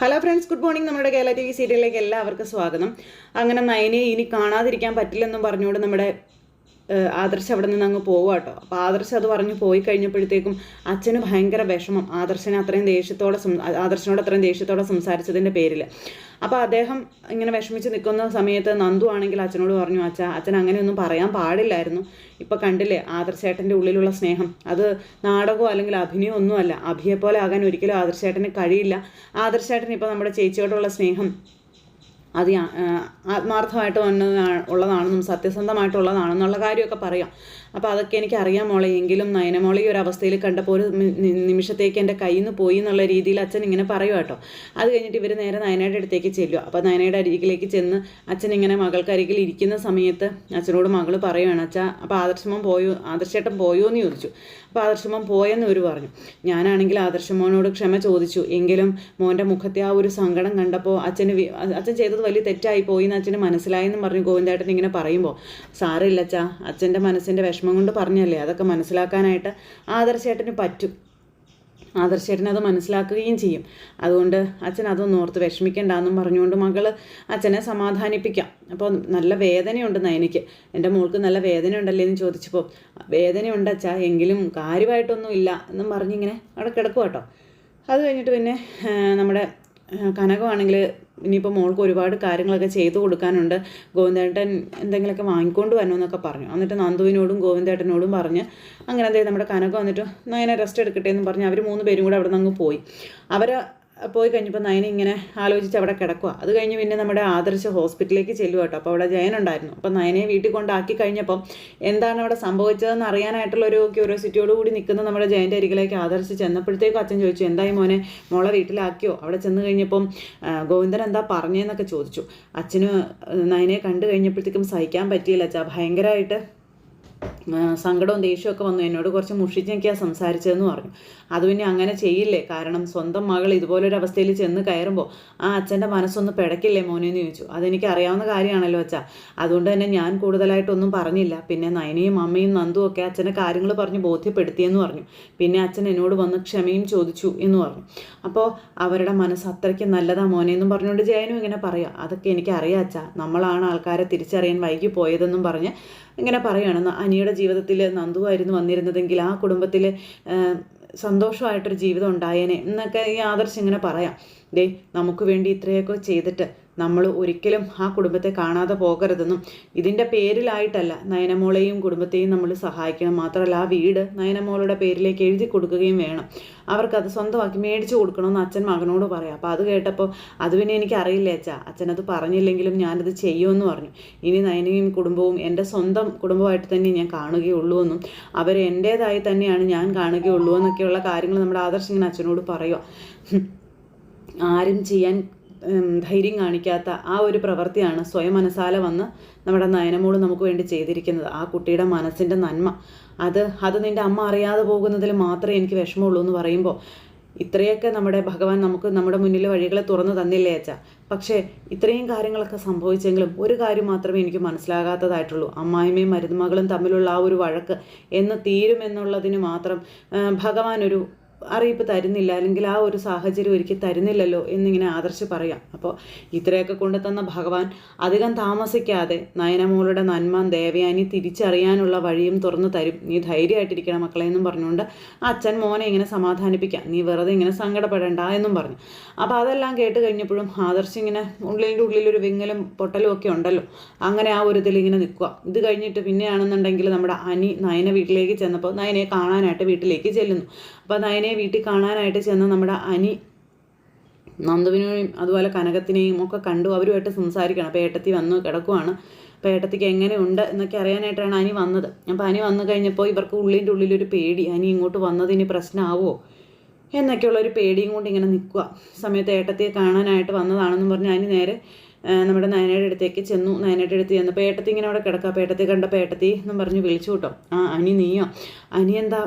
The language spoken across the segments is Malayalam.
ഹലോ ഫ്രണ്ട്സ് ഗുഡ് മോർണിംഗ് നമ്മുടെ കേരള ടി വി സീരിയലിലേക്ക് എല്ലാവർക്കും സ്വാഗതം. അങ്ങനെ നയനെ ഇനി കാണാതിരിക്കാൻ പറ്റില്ലെന്നും പറഞ്ഞുകൊണ്ട് നമ്മുടെ ആദർശ് അവിടെ നിന്ന് അങ്ങ് പോവുക കേട്ടോ. അപ്പോൾ ആദർശ് അത് പറഞ്ഞു പോയി കഴിഞ്ഞപ്പോഴത്തേക്കും അച്ഛന് ഭയങ്കര വിഷമം. ആദർശനെ അത്രയും ദേഷ്യത്തോടെ ആദർശനോട് അത്രയും ദേഷ്യത്തോടെ സംസാരിച്ചതിന്റെ പേരിൽ അപ്പോൾ അദ്ദേഹം ഇങ്ങനെ വിഷമിച്ച് നിൽക്കുന്ന സമയത്ത് നന്ദു ആണെങ്കിൽ അച്ഛനോട് പറഞ്ഞു അച്ഛ അച്ഛൻ അങ്ങനെയൊന്നും പറയാൻ പാടില്ലായിരുന്നു. ഇപ്പോൾ കണ്ടില്ലേ ആദർശേട്ടന്റെ ഉള്ളിലുള്ള സ്നേഹം. അത് നാടകമോ അല്ലെങ്കിൽ അഭിനയം ഒന്നുമല്ല. അഭിയെ പോലെ ആകാൻ ഒരിക്കലും ആദർശേട്ടന് കഴിയില്ല. ആദർശേട്ടൻ ഇപ്പോൾ നമ്മുടെ ചേച്ചിയോടുള്ള സ്നേഹം അത് ആത്മാർത്ഥമായിട്ട് ഉള്ളതാണെന്നും സത്യസന്ധമായിട്ടുള്ളതാണെന്നുള്ള കാര്യമൊക്കെ പറയാം. അപ്പോൾ അതൊക്കെ എനിക്ക് അറിയാം മോളെ. എങ്കിലും നയനമോളെ ഈ ഒരു അവസ്ഥയിൽ കണ്ടപ്പോൾ ഒരു നിമിഷത്തേക്ക് എന്റെ കയ്യിൽ നിന്ന് പോയി എന്നുള്ള രീതിയിൽ അച്ഛൻ ഇങ്ങനെ പറയും കേട്ടോ. അത് കഴിഞ്ഞിട്ട് ഇവർ നേരെ നയനയുടെ അടുത്തേക്ക് ചെല്ലുക അപ്പോൾ നയനയുടെ അരികിലേക്ക് ചെന്ന് അച്ഛൻ ഇങ്ങനെ മകൾക്ക് അരികിൽ ഇരിക്കുന്ന സമയത്ത് അച്ഛനോട് മകൾ പറയുകയാണ് അച്ഛാ അപ്പോൾ ആദർശമോൻ പോയോ ആദർശേട്ടൻ പോയോ എന്ന് ചോദിച്ചു. അപ്പോൾ ആദർശമോൻ പോയെന്ന് ഇവർ പറഞ്ഞു. ഞാനാണെങ്കിൽ ആദർശമോനോട് ക്ഷമ ചോദിച്ചു. എങ്കിലും മോന്റെ മുഖത്തെ ആ ഒരു സങ്കടം കണ്ടപ്പോൾ അച്ഛന് അച്ഛൻ ചെയ്തത് വലിയ തെറ്റായി പോയി എന്ന് അച്ഛന് മനസ്സിലായെന്നും പറഞ്ഞു ഗോവിന്ദേട്ടൻ ഇങ്ങനെ പറയുമ്പോൾ സാറില്ല അച്ഛാ അച്ഛന്റെ മനസ്സിന്റെ വിഷമം കൊണ്ട് പറഞ്ഞല്ലേ? അതൊക്കെ മനസ്സിലാക്കാനായിട്ട് ആദർശേട്ടന് പറ്റും. ആദർശേട്ടൻ അത് മനസ്സിലാക്കുകയും ചെയ്യും. അതുകൊണ്ട് അച്ഛൻ അതൊന്നും ഓർത്ത് വിഷമിക്കേണ്ടെന്നും പറഞ്ഞുകൊണ്ട് മകൾ അച്ഛനെ സമാധാനിപ്പിക്കാം. അപ്പോൾ നല്ല വേദനയുണ്ട് നയനിക്ക് എന്റെ മോൾക്ക് നല്ല വേദനയുണ്ടല്ലേ എന്ന് ചോദിച്ചപ്പോൾ വേദനയുണ്ട് അച്ഛാ എങ്കിലും കാര്യമായിട്ടൊന്നും ഇല്ല എന്നും പറഞ്ഞിങ്ങനെ അവിടെ കിടക്കുക കേട്ടോ. അത് കഴിഞ്ഞിട്ട് പിന്നെ നമ്മുടെ കനകമാണെങ്കിൽ ഇനിയിപ്പോൾ മോൾക്ക് ഒരുപാട് കാര്യങ്ങളൊക്കെ ചെയ്തു കൊടുക്കാനുണ്ട്. ഗോവിന്ദേട്ടൻ എന്തെങ്കിലുമൊക്കെ വാങ്ങിക്കൊണ്ട് വരണമെന്നൊക്കെ പറഞ്ഞു. എന്നിട്ട് നന്ദുവിനോടും ഗോവിന്ദേട്ടനോടും പറഞ്ഞ് അങ്ങനെ എന്തെങ്കിലും നമ്മുടെ കനക വന്നിട്ട് നയനെ റെസ്റ്റ് എടുക്കട്ടെ എന്ന് പറഞ്ഞ് അവർ മൂന്ന് പേരും കൂടെ അവിടെ നിന്ന് അങ്ങ് പോയി. അവർ പോയി കഴിഞ്ഞപ്പോൾ നയന ഇങ്ങനെ ആലോചിച്ച് അവിടെ കിടക്കുക അത് കഴിഞ്ഞ് പിന്നെ നമ്മുടെ ആദർശ് ഹോസ്പിറ്റലിലേക്ക് ചെല്ലുക കേട്ടോ അപ്പോൾ അവിടെ ജയൻ ഉണ്ടായിരുന്നു. അപ്പോൾ നയനെ വീട്ടിൽ കൊണ്ടാക്കി കഴിഞ്ഞപ്പം എന്താണ് അവിടെ സംഭവിച്ചതെന്ന് അറിയാനായിട്ടുള്ള ഒരു ക്യൂരിയോസിറ്റിയോട് കൂടി നിൽക്കുന്ന നമ്മുടെ ജയന്റെ അരികിലേക്ക് ആദർശ് ചെന്നപ്പോഴത്തേക്കും അച്ഛൻ ചോദിച്ചു എന്തായി മോനെ? മോളെ വീട്ടിലാക്കിയോ? അവിടെ ചെന്ന് കഴിഞ്ഞപ്പം ഗോവിന്ദൻ എന്താ പറഞ്ഞതെന്നൊക്കെ ചോദിച്ചു. അച്ഛന് നയനെ കണ്ടു കഴിഞ്ഞപ്പോഴത്തേക്കും സഹിക്കാൻ പറ്റിയില്ല അച്ഛാ. ഭയങ്കരമായിട്ട് സങ്കടവും ദേഷ്യമൊക്കെ വന്നു. എന്നോട് കുറച്ച് മുഷിച്ചൊക്കെയാണ് സംസാരിച്ചതെന്ന് പറഞ്ഞു. അത് പിന്നെ അങ്ങനെ ചെയ്യില്ലേ? കാരണം സ്വന്തം മകൾ ഇതുപോലൊരു അവസ്ഥയിൽ ചെന്ന് കയറുമ്പോൾ ആ അച്ഛന്റെ മനസ്സൊന്ന് പിടക്കില്ലേ മോനെന്ന് ചോദിച്ചു. അതെനിക്ക് അറിയാവുന്ന കാര്യമാണല്ലോ അച്ഛാ. അതുകൊണ്ട് തന്നെ ഞാൻ കൂടുതലായിട്ടൊന്നും പറഞ്ഞില്ല. പിന്നെ നയനയും അമ്മയും നന്ദും ഒക്കെ അച്ഛനെ കാര്യങ്ങൾ പറഞ്ഞ് ബോധ്യപ്പെടുത്തിയെന്ന് പറഞ്ഞു. പിന്നെ അച്ഛൻ എന്നോട് വന്ന് ക്ഷമയും ചോദിച്ചു എന്ന് പറഞ്ഞു. അപ്പോൾ അവരുടെ മനസ്സ് അത്രയ്ക്ക് നല്ലതാ മോനെ എന്നും പറഞ്ഞുകൊണ്ട് ജയനും ഇങ്ങനെ പറയാം. അതൊക്കെ എനിക്കറിയാം അച്ഛാ. നമ്മളാണ് ആൾക്കാരെ തിരിച്ചറിയാൻ വൈകി പോയതെന്നും പറഞ്ഞ് ഇങ്ങനെ പറയുകയാണ് അനിയുടെ ജീവിതത്തിൽ നന്ദുവായിരുന്നു വന്നിരുന്നതെങ്കിൽ ആ കുടുംബത്തിൽ സന്തോഷമായിട്ടൊരു ജീവിതം ഉണ്ടായേനെ എന്നൊക്കെ ഈ ആദർശ് ഇങ്ങനെ പറയാം. ദേ നമുക്ക് വേണ്ടി ഇത്രയൊക്കെ ചെയ്തിട്ട് നമ്മൾ ഒരിക്കലും ആ കുടുംബത്തെ കാണാതെ പോകരുതെന്നും ഇതിന്റെ പേരിലായിട്ടല്ല നയനമോളെയും കുടുംബത്തെയും നമ്മൾ സഹായിക്കണം. മാത്രമല്ല ആ വീട് നയനമോളുടെ പേരിലേക്ക് എഴുതി കൊടുക്കുകയും വേണം. അവർക്കത് സ്വന്തമാക്കി മേടിച്ചു കൊടുക്കണമെന്ന് അച്ഛൻ മകനോട് പറയാം. അപ്പോൾ അത് കേട്ടപ്പോൾ അത് പിന്നെ എനിക്ക് അറിയില്ല അച്ഛാ? അച്ഛനത് പറഞ്ഞില്ലെങ്കിലും ഞാനത് ചെയ്യുമെന്ന് പറഞ്ഞു. ഇനി നയനയും കുടുംബവും എന്റെ സ്വന്തം കുടുംബമായിട്ട് തന്നെ ഞാൻ കാണുകയുള്ളൂ എന്നും അവർ എന്റേതായി തന്നെയാണ് ഞാൻ കാണുകയുള്ളൂ എന്നൊക്കെയുള്ള കാര്യങ്ങൾ നമ്മുടെ ആദർശ് അച്ഛനോട് പറയുക ആരും ചെയ്യാൻ ധൈര്യം കാണിക്കാത്ത ആ ഒരു പ്രവൃത്തിയാണ് സ്വയം മനസ്സാല വന്ന് നമ്മുടെ നയനമോൾ നമുക്ക് വേണ്ടി ചെയ്തിരിക്കുന്നത്. ആ കുട്ടിയുടെ മനസ്സിന്റെ നന്മ. അത് അത് നിന്റെ അമ്മ അറിയാതെ പോകുന്നതിൽ മാത്രമേ എനിക്ക് വിഷമമുള്ളൂ എന്ന് പറയുമ്പോൾ ഇത്രയൊക്കെ നമ്മുടെ ഭഗവാൻ നമുക്ക് നമ്മുടെ മുന്നിൽ വഴികളെ തുറന്നു തന്നില്ലേ അച്ഛാ? പക്ഷേ ഇത്രയും കാര്യങ്ങളൊക്കെ സംഭവിച്ചെങ്കിലും ഒരു കാര്യം മാത്രമേ എനിക്ക് മനസ്സിലാകാത്തതായിട്ടുള്ളൂ. അമ്മായിമ്മയും മരുമകളും തമ്മിലുള്ള ആ ഒരു വഴക്ക് എന്ന് തീരുമെന്നുള്ളതിന് മാത്രം ഭഗവാൻ ഒരു അറിയിപ്പ് തരുന്നില്ല അല്ലെങ്കിൽ ആ ഒരു സാഹചര്യം ഒരിക്കൽ തരുന്നില്ലല്ലോ എന്നിങ്ങനെ ആദർശ് പറയാം. അപ്പോൾ ഇത്രയൊക്കെ കൊണ്ടുതന്ന ഭഗവാൻ അധികം താമസിക്കാതെ നയനമോളുടെ നന്മ ദേവയാനി തിരിച്ചറിയാനുള്ള വഴിയും തുറന്നു തരും. നീ ധൈര്യമായിട്ടിരിക്കണം മക്കളെ എന്നും പറഞ്ഞുകൊണ്ട് അച്ഛൻ മോനെ ഇങ്ങനെ സമാധാനിപ്പിക്കാം. നീ വെറുതെ ഇങ്ങനെ സങ്കടപ്പെടേണ്ട എന്നും പറഞ്ഞു. അപ്പോൾ അതെല്ലാം കേട്ട് കഴിഞ്ഞപ്പോഴും ആദർശ് ഇങ്ങനെ ഉള്ളിന്റെ ഒരു വിങ്ങലും പൊട്ടലും ഒക്കെ ഉണ്ടല്ലോ. അങ്ങനെ ആ ഒരു ഇതിൽ ഇങ്ങനെ നിൽക്കുക. ഇത് കഴിഞ്ഞിട്ട് പിന്നെയാണെന്നുണ്ടെങ്കിൽ നമ്മുടെ അനി നയന വീട്ടിലേക്ക് ചെന്നപ്പോൾ നയനെ കാണാനായിട്ട് വീട്ടിലേക്ക് ചെല്ലുന്നു. അപ്പോൾ നയനെ വീട്ടിൽ കാണാനായിട്ട് ചെന്ന് നമ്മുടെ അനി നന്ദുവിനെയും അതുപോലെ കനകത്തിനെയും ഒക്കെ കണ്ടു അവരുമായിട്ട് സംസാരിക്കണം. അപ്പോൾ ഏട്ടത്തി വന്ന് കിടക്കുവാണ്. അപ്പോൾ ഏട്ടത്തിക്ക് എങ്ങനെയുണ്ട് എന്നൊക്കെ അറിയാനായിട്ടാണ് അനി വന്നത്. അപ്പോൾ അനി വന്നു കഴിഞ്ഞപ്പോൾ ഇവർക്ക് ഉള്ളിന്റെ ഉള്ളിലൊരു പേടി. അനി ഇങ്ങോട്ട് വന്നത് ഇനി പ്രശ്നമാവോ എന്നൊക്കെയുള്ള ഒരു പേടിയും കൊണ്ട് ഇങ്ങനെ നിൽക്കുക. സമയത്ത് ഏട്ടത്തിയെ കാണാനായിട്ട് വന്നതാണെന്ന് പറഞ്ഞ് അനി നേരെ നമ്മുടെ നയനയുടെ അടുത്തേക്ക് ചെന്നു. നയനയുടെ അടുത്ത് ചെന്നപ്പോൾ ഏട്ടത്തി ഇങ്ങനെ അവിടെ കിടക്കുക. അപ്പോൾ ഏട്ടത്തി കണ്ടപ്പോൾ ഏട്ടത്തി എന്നും പറഞ്ഞ് വിളിച്ചു കേട്ടോ. ആ അനി നീയോ? അനി എന്താ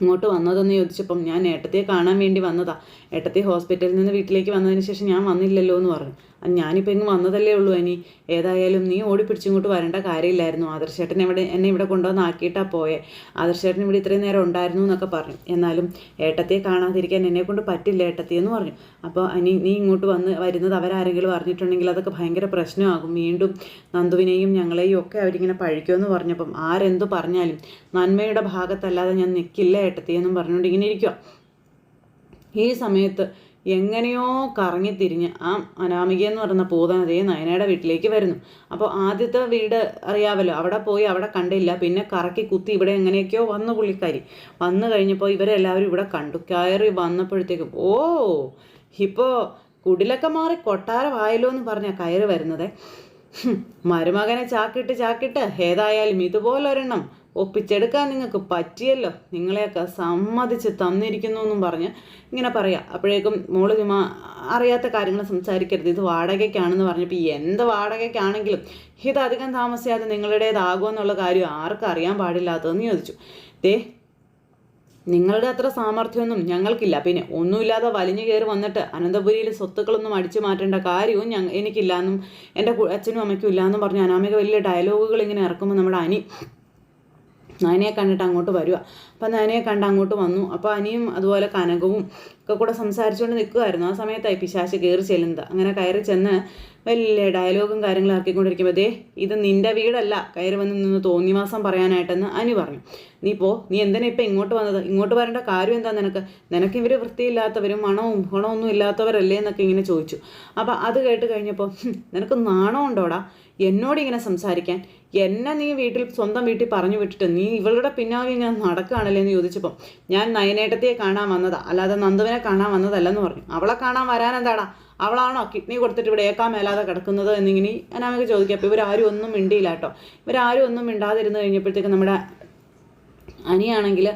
ഇങ്ങോട്ട് വന്നതെന്ന് ചോദിച്ചപ്പം ഞാൻ ഏട്ടത്തിയെ കാണാൻ വേണ്ടി വന്നതാ. ഏട്ടത്തി ഹോസ്പിറ്റലിൽ നിന്ന് വീട്ടിലേക്ക് വന്നതിന് ശേഷം ഞാൻ വന്നില്ലല്ലോ എന്ന് പറഞ്ഞു. "ആ, ഞാനിപ്പോൾ ഇങ്ങ് വന്നതല്ലേ ഉള്ളൂ അനി. ഏതായാലും നീ ഓടിപ്പിടിച്ചിങ്ങോട്ട് വരേണ്ട കാര്യമില്ലായിരുന്നു. ആദർശേട്ടൻ എവിടെ എന്നെ ഇവിടെ കൊണ്ടുവന്നാക്കിയിട്ടാ പോയെ. ആദർശേട്ടൻ ഇവിടെ ഇത്രയും നേരം ഉണ്ടായിരുന്നു എന്നൊക്കെ പറഞ്ഞു. എന്നാലും ഏട്ടത്തെ കാണാതിരിക്കാൻ എന്നെ കൊണ്ട് പറ്റില്ല ഏട്ടത്തി എന്ന് പറഞ്ഞു. അപ്പോൾ അനി നീ ഇങ്ങോട്ട് വന്ന് വരുന്നത് അവരാരെങ്കിലും അറിഞ്ഞിട്ടുണ്ടെങ്കിൽ അതൊക്കെ ഭയങ്കര പ്രശ്നമാകും. വീണ്ടും നന്ദുവിനെയും ഞങ്ങളെയും ഒക്കെ അവരിങ്ങനെ പഴിക്കുമെന്ന് പറഞ്ഞപ്പം ആരെന്തു പറഞ്ഞാലും നന്മയുടെ ഭാഗത്തല്ലാതെ ഞാൻ നിൽക്കില്ല ഏട്ടത്തി എന്നും പറഞ്ഞുകൊണ്ട് ഇങ്ങനെ ഇരിക്കുക ഈ സമയത്ത് എങ്ങനെയോ കറങ്ങി തിരിഞ്ഞ് ആ അനാമിക എന്ന് പറയുന്ന അതേ നയനയുടെ വീട്ടിലേക്ക് വരുന്നു. അപ്പോൾ ആദ്യത്തെ വീട് അറിയാമല്ലോ അവിടെ പോയി അവിടെ കണ്ടില്ല. പിന്നെ കറക്കി കുത്തി ഇവിടെ എങ്ങനെയൊക്കെയോ വന്നു പുള്ളിക്കാരി. വന്നു കഴിഞ്ഞപ്പോൾ ഇവരെല്ലാവരും ഇവിടെ കണ്ടു. കയറി വന്നപ്പോഴത്തേക്കും ഓ ഇപ്പോൾ കുടിലൊക്കെ മാറി കൊട്ടാരമായല്ലോ എന്ന് പറഞ്ഞാൽ കയറി വരുന്നത്. മരുമകനെ ചാക്കിട്ട് ചാക്കിട്ട് ഏതായാലും ഇതുപോലൊരെണ്ണം ഒപ്പിച്ചെടുക്കാൻ നിങ്ങൾക്ക് പറ്റിയല്ലോ. നിങ്ങളെയൊക്കെ സമ്മതിച്ച് തന്നിരിക്കുന്നു എന്നും പറഞ്ഞ് ഇങ്ങനെ പറയാം. അപ്പോഴേക്കും മോൾ ചുമ്മാ അറിയാത്ത കാര്യങ്ങൾ സംസാരിക്കരുത്. ഇത് വാടകയ്ക്കാണെന്ന് പറഞ്ഞപ്പോൾ എന്ത് വാടകയ്ക്കാണെങ്കിലും ഇത് അധികം താമസിയാതെ നിങ്ങളുടേതാകുമെന്നുള്ള കാര്യം ആർക്കും അറിയാൻ പാടില്ലാത്തതെന്ന് ചോദിച്ചു. ദേ നിങ്ങളുടെ അത്ര സാമർഥ്യമൊന്നും ഞങ്ങൾക്കില്ല. പിന്നെ ഒന്നുമില്ലാതെ വലിഞ്ഞു കയറി വന്നിട്ട് അനന്തപുരിയിൽ സ്വത്തുക്കളൊന്നും അടിച്ചു മാറ്റേണ്ട കാര്യവും ഞങ്ങ എനിക്കില്ല എന്നും എന്റെ അച്ഛനും അമ്മയ്ക്കും ഇല്ല എന്നും പറഞ്ഞ് അനാമിക വലിയ ഡയലോഗുകൾ ഇങ്ങനെ ഇറക്കുമ്പോൾ നമ്മുടെ അനി നയനയെ കണ്ടിട്ട് അങ്ങോട്ട് വരിക അപ്പം നയനയെ കണ്ട് അങ്ങോട്ട് വന്നു. അപ്പോൾ അനിയും അതുപോലെ കനകവും ഒക്കെ കൂടെ സംസാരിച്ചുകൊണ്ട് നിൽക്കുമായിരുന്നു ആ സമയത്തായി പിശാശ് കയറി ചെല്ലുന്നത്. അങ്ങനെ കയറി ചെന്ന് വലിയ ഡയലോഗും കാര്യങ്ങളും ആക്കിക്കൊണ്ടിരിക്കുമ്പോൾ ദേ ഇത് നിന്റെ വീടല്ല. കയറി വന്ന് നിന്ന് തോന്നിവാസം പറയാനായിട്ടെന്ന് അനി പറഞ്ഞു. നീ പോ. നീ എന്തിനാ ഇപ്പം ഇങ്ങോട്ട് വന്നത്? ഇങ്ങോട്ട് വരേണ്ട കാര്യം എന്താ നിനക്ക്? നിനക്ക് ഇവർ വൃത്തിയില്ലാത്തവരും മണവും ഗുണമൊന്നും ഇല്ലാത്തവരല്ലേ എന്നൊക്കെ ഇങ്ങനെ ചോദിച്ചു. അപ്പം അത് കേട്ട് കഴിഞ്ഞപ്പോൾ നിനക്ക് നാണമുണ്ടോടാ എന്നോട് ഇങ്ങനെ സംസാരിക്കാൻ? എന്നെ നീ വീട്ടിൽ സ്വന്തം വീട്ടിൽ പറഞ്ഞു വിട്ടിട്ട് നീ ഇവളുടെ പിന്നാലെ ഇങ്ങനെ നടക്കുകയാണല്ലേ എന്ന് ചോദിച്ചപ്പം ഞാൻ നയനേട്ടത്തെ കാണാൻ വന്നതാ. അല്ലാതെ നന്ദുവിനെ കാണാൻ വന്നതല്ലെന്ന് പറഞ്ഞു. അവളെ കാണാൻ വരാൻ എന്താടാ? അവളാണോ കിഡ്നി കൊടുത്തിട്ട് ഇവിടെ ഏക്കാൻ മേലാതെ കിടക്കുന്നത് എന്നിങ്ങനെ അനാമിക ചോദിക്കുക. അപ്പോൾ ഇവരാരും ഒന്നും മിണ്ടിയില്ല കേട്ടോ. ഇവരാരും ഒന്നും മിണ്ടാതിരുന്ന് കഴിഞ്ഞപ്പോഴത്തേക്ക് നമ്മുടെ അനിയാണെങ്കിൽ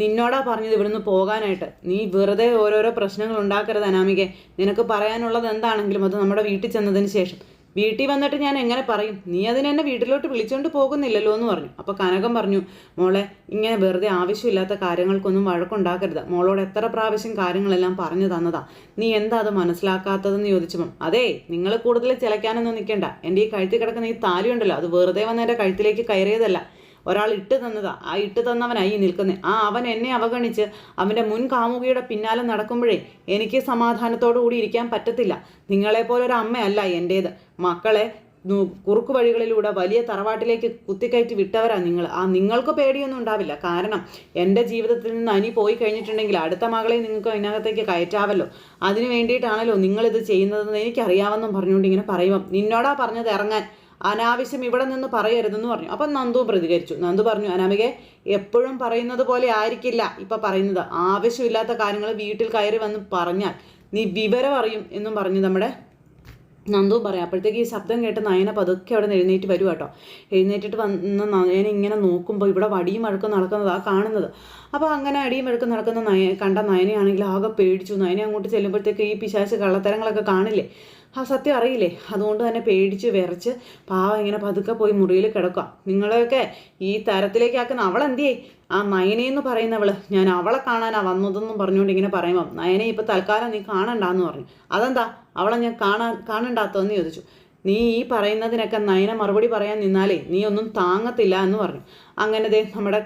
നിന്നോടാ പറഞ്ഞത് ഇവിടുന്ന് പോകാനായിട്ട്. നീ വെറുതെ ഓരോരോ പ്രശ്നങ്ങൾ ഉണ്ടാക്കരുത് അനാമികെ നിനക്ക് പറയാനുള്ളത് എന്താണെങ്കിലും അത് നമ്മുടെ വീട്ടിൽ ചെന്നതിന് ശേഷം. വീട്ടിൽ വന്നിട്ട് ഞാൻ എങ്ങനെ പറയും? നീ അതിനെന്നെ വീട്ടിലോട്ട് വിളിച്ചുകൊണ്ട് പോകുന്നില്ലല്ലോ എന്ന് പറഞ്ഞു. അപ്പോൾ കനകം പറഞ്ഞു മോളെ ഇങ്ങനെ വെറുതെ ആവശ്യമില്ലാത്ത കാര്യങ്ങൾക്കൊന്നും വഴക്കുണ്ടാക്കരുത്. മോളോട് എത്ര പ്രാവശ്യം കാര്യങ്ങളെല്ലാം പറഞ്ഞു തന്നതാ. നീ എന്താ അത് മനസ്സിലാക്കാത്തതെന്ന് ചോദിച്ചപ്പം അതെ നിങ്ങൾ കൂടുതൽ ചിലക്കാനൊന്നും നിൽക്കേണ്ട എന്റെ ഈ കഴുത്തിൽ കിടക്കുന്ന ഈ താലി ഉണ്ടല്ലോ അത് വെറുതെ വന്ന് എന്റെ കഴുത്തിലേക്ക് കയറിയതല്ല. ഒരാൾ ഇട്ട് തന്നതാ. ആ ഇട്ട് തന്നവനായി നിൽക്കുന്നത് ആ അവൻ എന്നെ അവഗണിച്ച് അവന്റെ മുൻ കാമുകിയുടെ പിന്നാലെ നടക്കുമ്പോഴേ എനിക്ക് സമാധാനത്തോടു കൂടി ഇരിക്കാൻ പറ്റത്തില്ല. നിങ്ങളെപ്പോലൊരു അമ്മയല്ല എന്റേത് മക്കളെ കുറുക്കു വഴികളിലൂടെ വലിയ തറവാട്ടിലേക്ക് കുത്തിക്കയറ്റി വിട്ടവരാ നിങ്ങൾ. ആ നിങ്ങൾക്ക് പേടിയൊന്നും ഉണ്ടാവില്ല. കാരണം എന്റെ ജീവിതത്തിൽ നിന്ന് അനി പോയി കഴിഞ്ഞിട്ടുണ്ടെങ്കിൽ അടുത്ത മകളെ നിങ്ങൾക്ക് അതിനകത്തേക്ക് കയറ്റാവല്ലോ. അതിന് വേണ്ടിയിട്ടാണല്ലോ നിങ്ങളിത് ചെയ്യുന്നതെന്ന് എനിക്കറിയാമെന്നും പറഞ്ഞുകൊണ്ട് ഇങ്ങനെ പറയുമ്പം നിന്നോടാ പറഞ്ഞത് ഇറങ്ങാൻ. അനാവശ്യം ഇവിടെ നിന്ന് പറയരുതെന്ന് പറഞ്ഞു. അപ്പം നന്ദു പ്രതികരിച്ചു. നന്ദു പറഞ്ഞു അനാമികെ എപ്പോഴും പറയുന്നത് പോലെ ആയിരിക്കില്ല ഇപ്പം പറയുന്നത്. ആവശ്യമില്ലാത്ത കാര്യങ്ങൾ വീട്ടിൽ കയറി വന്ന് പറഞ്ഞാൽ നീ വിവരം അറിയും എന്നും പറഞ്ഞു നമ്മുടെ നന്ദു പറയാം. അപ്പോഴത്തേക്ക് ഈ ശബ്ദം കേട്ട് നയന പതുക്കെ അവിടെ എഴുന്നേറ്റ് വരും കേട്ടോ എഴുന്നേറ്റിട്ട് വന്ന് നയന ഇങ്ങനെ നോക്കുമ്പോൾ ഇവിടെ വടിയും അഴുക്കും നടക്കുന്നതാ കാണുന്നത്. അപ്പോൾ അങ്ങനെ അടിയും അഴുക്കും നടക്കുന്ന നയ കണ്ട നയനയാണെങ്കിൽ ആകെ പേടിച്ചു. നയന അങ്ങോട്ട് ചെല്ലുമ്പോഴത്തേക്ക് ഈ പിശാച് കള്ളത്തരങ്ങളൊക്കെ കാണില്ലേ? ആ സത്യം അറിയില്ലേ? അതുകൊണ്ട് തന്നെ പേടിച്ച് വിറച്ച് പാവ ഇങ്ങനെ പതുക്കെ പോയി മുറിയിൽ കിടക്കുക. നിങ്ങളെയൊക്കെ ഈ തരത്തിലേക്ക് ആക്കുന്ന അവളെന്തിയേ? ആ നയനയെന്ന് പറയുന്നവൾ. ഞാൻ അവളെ കാണാനാ വന്നതെന്നും പറഞ്ഞുകൊണ്ട് ഇങ്ങനെ പറയുമ്പം നയനെ ഇപ്പം തൽക്കാലം നീ കാണണ്ടാന്ന് പറഞ്ഞു. അതെന്താ? അവളെ ഞാൻ കാണാൻ കാണണ്ടാത്തതെന്ന് ചോദിച്ചു. നീ ഈ പറയുന്നതിനൊക്കെ നയനെ മറുപടി പറയാൻ നിന്നാലേ നീ ഒന്നും താങ്ങത്തില്ല എന്ന് പറഞ്ഞു. അങ്ങനെ ദേ നമ്മുടെ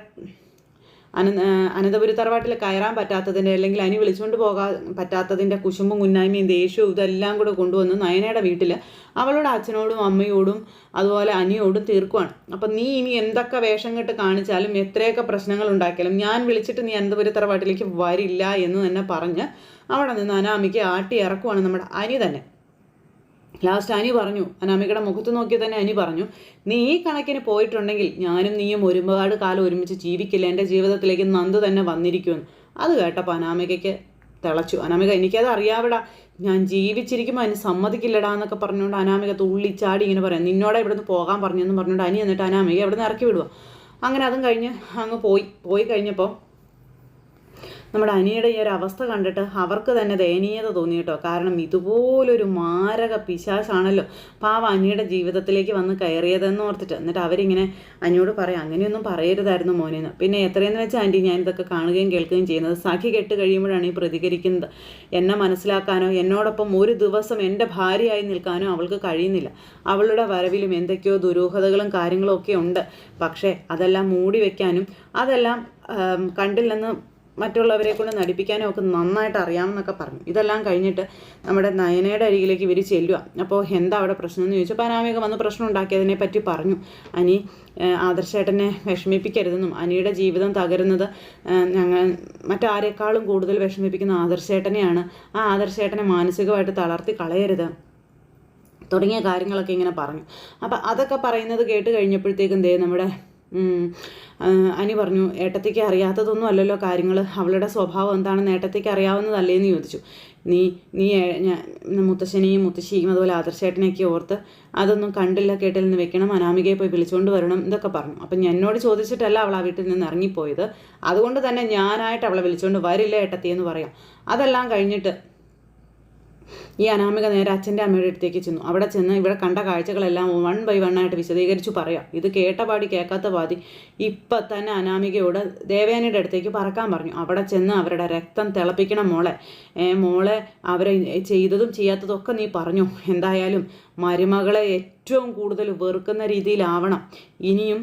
അന അനന്തപുരി തറവാട്ടിൽ കയറാൻ പറ്റാത്തതിന്റെ അല്ലെങ്കിൽ അനി വിളിച്ചുകൊണ്ട് പോകാൻ പറ്റാത്തതിന്റെ കുശുമ്പും കുന്നായ്മയും ദേഷ്യവും ഇതെല്ലാം കൂടെ കൊണ്ടുവന്ന് നയനയുടെ വീട്ടിൽ അവളുടെ അച്ഛനോടും അമ്മയോടും അതുപോലെ അനിയോടും തീർക്കുവാണ്. അപ്പം നീ ഇനി എന്തൊക്കെ വേഷം കെട്ട് കാണിച്ചാലും എത്രയൊക്കെ പ്രശ്നങ്ങൾ ഉണ്ടാക്കിയാലും ഞാൻ വിളിച്ചിട്ട് നീ അനന്തപുരി തറവാട്ടിലേക്ക് വരില്ല എന്ന് തന്നെ പറഞ്ഞ് അവിടെ നിന്ന് അനാമിക്ക് ആട്ടി ഇറക്കുവാണ് നമ്മുടെ അനി തന്നെ. ലാസ്റ്റ് അനി പറഞ്ഞു അനാമികയുടെ മുഖത്ത് നോക്കി തന്നെ അനി പറഞ്ഞു നീ ഈ കണക്കിന് പോയിട്ടുണ്ടെങ്കിൽ ഞാനും നീയും ഒരുപാട് കാലം ഒരുമിച്ച് ജീവിക്കില്ല. എന്റെ ജീവിതത്തിലേക്ക് നന്ദ് തന്നെ വന്നിരിക്കുമെന്ന്. അത് കേട്ടപ്പോൾ അനാമികയ്ക്ക് തിളച്ചു. അനാമിക എനിക്കത് അറിയാവിടാ. ഞാൻ ജീവിച്ചിരിക്കുമ്പോൾ അതിന് സമ്മതിക്കില്ലടാ എന്നൊക്കെ പറഞ്ഞുകൊണ്ട് അനാമിക തുള്ളിച്ചാടി ഇങ്ങനെ പറയാം നിന്നോടെ ഇവിടുന്ന് പോകാൻ പറഞ്ഞെന്ന് പറഞ്ഞുകൊണ്ട് അനി എന്നിട്ട് അനാമിക ഇവിടുന്ന് ഇറക്കി വിടുക അങ്ങനെ അതും കഴിഞ്ഞ് അങ്ങ് പോയി. പോയി കഴിഞ്ഞപ്പോൾ നമ്മുടെ അനിയുടെ ഈ ഒരു അവസ്ഥ കണ്ടിട്ട് അവർക്ക് തന്നെ ദയനീയത തോന്നി കേട്ടോ. കാരണം ഇതുപോലൊരു മാരക പിശാശാണല്ലോ പാവ അനിയുടെ ജീവിതത്തിലേക്ക് വന്ന് കയറിയതെന്ന് ഓർത്തിട്ട്. എന്നിട്ട് അവരിങ്ങനെ അനിയോട് പറയാം അങ്ങനെയൊന്നും പറയരുതായിരുന്നു മോനെന്ന് പിന്നെ എത്രയെന്ന് വെച്ചാൽ ആന്റി ഞാൻ ഇതൊക്കെ കാണുകയും കേൾക്കുകയും ചെയ്യുന്നത് സഖി കെട്ട് കഴിയുമ്പോഴാണ് ഈ പ്രതികരിക്കുന്നത്. എന്നെ മനസ്സിലാക്കാനോ എന്നോടൊപ്പം ഒരു ദിവസം എന്റെ ഭാര്യയായി നിൽക്കാനോ അവൾക്ക് കഴിയുന്നില്ല. അവളുടെ വരവിലും എന്തൊക്കെയോ ദുരൂഹതകളും കാര്യങ്ങളും ഒക്കെ ഉണ്ട്. പക്ഷേ അതെല്ലാം മൂടി വയ്ക്കാനും അതെല്ലാം കണ്ടില്ലെന്ന് മറ്റുള്ളവരെ കൊണ്ട് നടിപ്പിക്കാനും ഒക്കെ നന്നായിട്ട് അറിയാമെന്നൊക്കെ പറഞ്ഞു. ഇതെല്ലാം കഴിഞ്ഞിട്ട് നമ്മുടെ നയനയുടെ അരികിലേക്ക് ഇവർ ചെല്ലുക അപ്പോൾ എന്താ അവിടെ പ്രശ്നം എന്ന് ചോദിച്ചപ്പോൾ അനാമിക വന്ന് പ്രശ്നം ഉണ്ടാക്കിയതിനെ പറ്റി പറഞ്ഞു. അനി ആദർശേട്ടനെ വിഷമിപ്പിക്കരുതെന്നും അനിയുടെ ജീവിതം തകരുന്നത് ഞങ്ങൾ മറ്റാരെക്കാളും കൂടുതൽ വിഷമിപ്പിക്കുന്ന ആദർശേട്ടനെയാണ് ആ ആദർശേട്ടനെ മാനസികമായിട്ട് തളർത്തി കളയരുത് തുടങ്ങിയ കാര്യങ്ങളൊക്കെ ഇങ്ങനെ പറഞ്ഞു. അപ്പം അതൊക്കെ പറയുന്നത് കേട്ട് കഴിഞ്ഞപ്പോഴത്തേക്കും ദേ നമ്മുടെ അനി പറഞ്ഞു ഏട്ടത്തേക്ക് അറിയാത്തതൊന്നും അല്ലല്ലോ കാര്യങ്ങൾ അവളുടെ സ്വഭാവം എന്താണെന്ന് ഏട്ടത്തേക്ക് അറിയാവുന്നതല്ലേ എന്ന് ചോദിച്ചു. നീ നീ മുത്തശ്ശനെയും മുത്തശ്ശിയും അതുപോലെ ആദർശേട്ടനെയൊക്കെ ഓർത്ത് അതൊന്നും കണ്ടില്ല കേട്ടിൽ നിന്ന് വെക്കണം. അനാമികയെ പോയി വിളിച്ചുകൊണ്ട് വരണം ഇതൊക്കെ പറഞ്ഞു. അപ്പം എന്നോട് ചോദിച്ചിട്ടല്ല അവൾ ആ വീട്ടിൽ നിന്ന് ഇറങ്ങിപ്പോയത്. അതുകൊണ്ട് തന്നെ ഞാനായിട്ട് അവളെ വിളിച്ചുകൊണ്ട് വരില്ല ഏട്ടത്തി എന്ന് പറയാം. അതെല്ലാം കഴിഞ്ഞിട്ട് ഈ അനാമിക നേരെ അച്ഛന്റെ അമ്മയുടെ അടുത്തേക്ക് ചെന്നു. അവിടെ ചെന്ന് ഇവിടെ കണ്ട കാഴ്ചകളെല്ലാം വൺ ബൈ വൺ ആയിട്ട് വിശദീകരിച്ചു പറയാം. ഇത് കേട്ട പാടി കേൾക്കാത്ത പാതി ഇപ്പം തന്നെ അനാമികയോട് ദേവയാനിയുടെ അടുത്തേക്ക് പറക്കാൻ പറഞ്ഞു. അവിടെ ചെന്ന് അവരുടെ രക്തം തിളപ്പിക്കണം മോളെ. മോളെ അവരെ ചെയ്തതും ചെയ്യാത്തതും ഒക്കെ നീ പറഞ്ഞു. എന്തായാലും മരുമകളെ ഏറ്റവും കൂടുതൽ വെറുക്കുന്ന രീതിയിലാവണം. ഇനിയും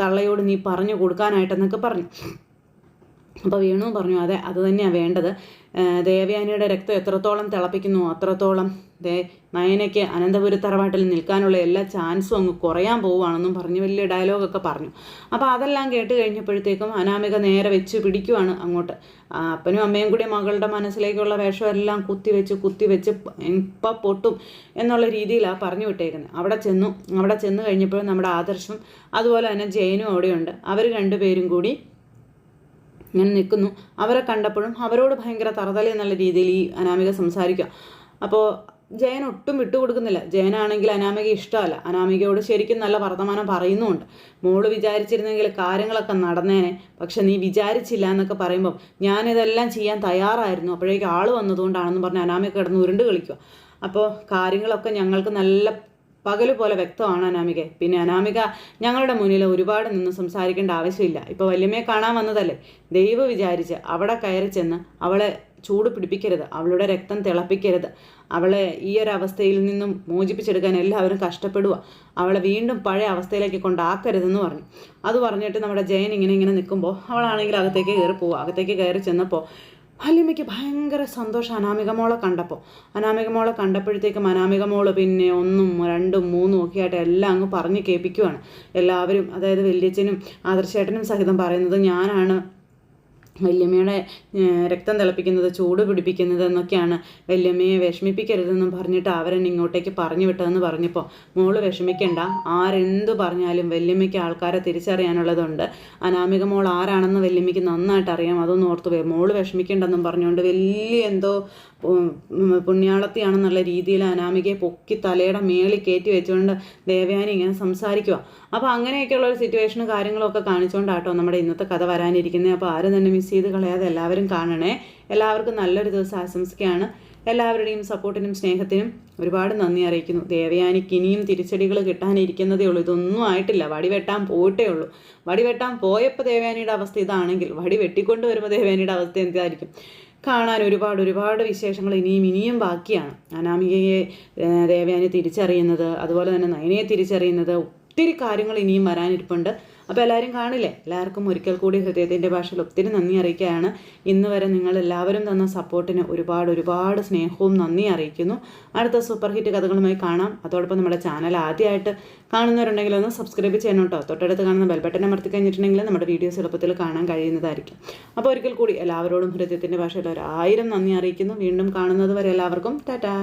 തള്ളയോട് നീ പറഞ്ഞു കൊടുക്കാനായിട്ടെന്നൊക്കെ പറഞ്ഞു. അപ്പോൾ വേണു പറഞ്ഞു അതെ അത് തന്നെയാണ് വേണ്ടത്. ദേവയാനിയുടെ രക്തം എത്രത്തോളം തിളപ്പിക്കുന്നു അത്രത്തോളം ദേ നയനയ്ക്ക് അനന്തപുരത്തറവാട്ടിൽ നിൽക്കാനുള്ള എല്ലാ ചാൻസും അങ്ങ് കുറയാൻ പോവുകയാണെന്നും പറഞ്ഞ് വലിയ ഡയലോഗൊക്കെ പറഞ്ഞു. അപ്പോൾ അതെല്ലാം കേട്ട് കഴിഞ്ഞപ്പോഴത്തേക്കും അനാമിക നേരെ വെച്ച് പിടിക്കുവാണ് അങ്ങോട്ട്. അപ്പനും അമ്മയും കൂടി മകളുടെ മനസ്സിലേക്കുള്ള വേഷമെല്ലാം കുത്തിവെച്ച് കുത്തിവെച്ച് ഇപ്പം പൊട്ടും എന്നുള്ള രീതിയിലാണ് പറഞ്ഞു വിട്ടേക്കുന്നത്. അവിടെ ചെന്നു അവിടെ ചെന്ന് കഴിഞ്ഞപ്പോൾ നമ്മുടെ ആദർശം അതുപോലെ തന്നെ ജയനും അവിടെയുണ്ട്. അവർ രണ്ടുപേരും കൂടി ഇങ്ങനെ നിൽക്കുന്നു. അവരെ കണ്ടപ്പോഴും അവരോട് ഭയങ്കര തറതല എന്നുള്ള രീതിയിൽ ഈ അനാമിക സംസാരിക്കുക. അപ്പോൾ ജയൻ ഒട്ടും വിട്ടുകൊടുക്കുന്നില്ല. ജയനാണെങ്കിൽ അനാമിക ഇഷ്ടമല്ല. അനാമികയോട് ശരിക്കും നല്ല വർത്തമാനം പറയുന്നുമുണ്ട്. മോൾ വിചാരിച്ചിരുന്നെങ്കിൽ കാര്യങ്ങളൊക്കെ നടന്നേനെ. പക്ഷെ നീ വിചാരിച്ചില്ല എന്നൊക്കെ പറയുമ്പം ഞാനിതെല്ലാം ചെയ്യാൻ തയ്യാറായിരുന്നു. അപ്പോഴേക്ക് ആൾ വന്നതുകൊണ്ടാണെന്ന് പറഞ്ഞ് അനാമിക കിടന്ന് ഉരുണ്ട് കളിക്കുക. അപ്പോൾ കാര്യങ്ങളൊക്കെ ഞങ്ങൾക്ക് നല്ല പകൽ പോലെ വ്യക്തമാണ് അനാമിക. പിന്നെ അനാമിക ഞങ്ങളുടെ മുന്നിൽ ഒരുപാട് നിന്ന് സംസാരിക്കേണ്ട ആവശ്യമില്ല. ഇപ്പോൾ വല്യമ്മയെ കാണാൻ വന്നതല്ലേ? ദൈവം വിചാരിച്ച് അവിടെ കയറി ചെന്ന് അവളെ ചൂട് പിടിപ്പിക്കരുത്. അവളുടെ രക്തം തിളപ്പിക്കരുത്. അവളെ ഈ ഒരു അവസ്ഥയിൽ നിന്നും മോചിപ്പിച്ചെടുക്കാൻ എല്ലാവരും കഷ്ടപ്പെടുക. അവളെ വീണ്ടും പഴയ അവസ്ഥയിലേക്ക് കൊണ്ടാക്കരുതെന്ന് പറഞ്ഞു. അത് പറഞ്ഞിട്ട് നമ്മുടെ ജയൻ ഇങ്ങനെ ഇങ്ങനെ നിൽക്കുമ്പോൾ അവളാണെങ്കിൽ അകത്തേക്ക് കയറി പോവുക. അകത്തേക്ക് കയറി ചെന്നപ്പോൾ വല്യമ്മയ്ക്ക് ഭയങ്കര സന്തോഷം അനാമിക മോളെ കണ്ടപ്പോൾ. അനാമിക മോളെ കണ്ടപ്പോഴത്തേക്കും അനാമിക മോൾ പിന്നെ ഒന്നും രണ്ടും മൂന്നും ഒക്കെ ആയിട്ട് എല്ലാം അങ്ങ് പറഞ്ഞ് കേൾപ്പിക്കുവാണ്. എല്ലാവരും അതായത് വല്യച്ഛനും ആദർശേട്ടനും സഹിതം പറയുന്നത് ഞാനാണ് വല്യമ്മയുടെ രക്തം തിളപ്പിക്കുന്നത് ചൂട് പിടിപ്പിക്കുന്നത് എന്നൊക്കെയാണ് വല്യമ്മയെ വിഷമിപ്പിക്കരുതെന്നും പറഞ്ഞിട്ട് അവരെന്നെ ഇങ്ങോട്ടേക്ക് പറഞ്ഞു വിട്ടതെന്ന് പറഞ്ഞപ്പോൾ മോൾ വിഷമിക്കണ്ട. ആരെന്തു പറഞ്ഞാലും വല്യമ്മയ്ക്ക് ആൾക്കാരെ തിരിച്ചറിയാനുള്ളതുണ്ട്. അനാമിക മോൾ ആരാണെന്ന് വല്യമ്മയ്ക്ക് നന്നായിട്ട് അറിയാം അതൊന്നും ഓർത്ത് മോൾ വിഷമിക്കേണ്ടെന്നും പറഞ്ഞുകൊണ്ട് വലിയ എന്തോ പുണ്യാളത്തിയാണെന്നുള്ള രീതിയിൽ അനാമികയെ പൊക്കി തലയുടെ മേളിൽ കയറ്റി വെച്ചുകൊണ്ട് ദേവയാനി ഇങ്ങനെ സംസാരിക്കുക അപ്പോൾ അങ്ങനെയൊക്കെയുള്ള ഒരു സിറ്റുവേഷനും കാര്യങ്ങളൊക്കെ കാണിച്ചുകൊണ്ടാട്ടോ നമ്മുടെ ഇന്നത്തെ കഥ വരാനിരിക്കുന്നത് അപ്പോൾ ആരും തന്നെ മിസ് ചെയ്ത് കളയാതെ എല്ലാവരും കാണണേ. എല്ലാവർക്കും നല്ലൊരു ദിവസം ആശംസിക്കുകയാണ്. എല്ലാവരുടെയും സപ്പോർട്ടിനും സ്നേഹത്തിനും ഒരുപാട് നന്ദി അറിയിക്കുന്നു. ദേവയാനിക്ക് ഇനിയും തിരിച്ചടികൾ കിട്ടാനിരിക്കുന്നതേ ഉള്ളൂ. ഇതൊന്നും ആയിട്ടില്ല. വടി വെട്ടാൻ പോയിട്ടേ ഉള്ളൂ. വടി വെട്ടാൻ പോയപ്പോൾ ദേവയാനിയുടെ അവസ്ഥ ഇതാണെങ്കിൽ വടി വെട്ടിക്കൊണ്ട് വരുമ്പോൾ ദേവയാനിയുടെ അവസ്ഥ എന്തായിരിക്കും? കാണാൻ ഒരുപാട് ഒരുപാട് വിശേഷങ്ങൾ ഇനിയും ഇനിയും ബാക്കിയാണ്. അനാമികയെ ദേവയാനി തിരിച്ചറിയുന്നത് അതുപോലെ തന്നെ നയനയെ തിരിച്ചറിയുന്നത് ഒത്തിരി കാര്യങ്ങൾ ഇനിയും വരാനിരിപ്പുണ്ട്. അപ്പോൾ എല്ലാവരും കാണില്ലേ? എല്ലാവർക്കും ഒരിക്കൽ കൂടി ഹൃദയത്തിന്റെ ഭാഷയിൽ ഒത്തിരി നന്ദി അറിയിക്കുകയാണ്. ഇന്ന് വരെ നിങ്ങൾ എല്ലാവരും തന്ന സപ്പോർട്ടിന് ഒരുപാട് ഒരുപാട് സ്നേഹവും നന്ദി അറിയിക്കുന്നു. അടുത്ത സൂപ്പർ ഹിറ്റ് കഥകളുമായി കാണാം. അതോടൊപ്പം നമ്മുടെ ചാനൽ ആദ്യമായിട്ട് കാണുന്നവരുണ്ടെങ്കിൽ ഒന്ന് സബ്സ്ക്രൈബ് ചെയ്യണം കേട്ടോ. തൊട്ടടുത്ത് കാണുന്ന ബെൽബട്ടൻ അമർത്തി കഴിഞ്ഞിട്ടുണ്ടെങ്കിൽ നമ്മുടെ വീഡിയോസ് എളുപ്പത്തിൽ കാണാൻ കഴിയുന്നതായിരിക്കും. അപ്പോൾ ഒരിക്കൽ കൂടി എല്ലാവരോടും ഹൃദയത്തിന്റെ ഭാഷയിൽ ഒരായിരം നന്ദി അറിയിക്കുന്നു. വീണ്ടും കാണുന്നത് വരെ എല്ലാവർക്കും ടാറ്റാ!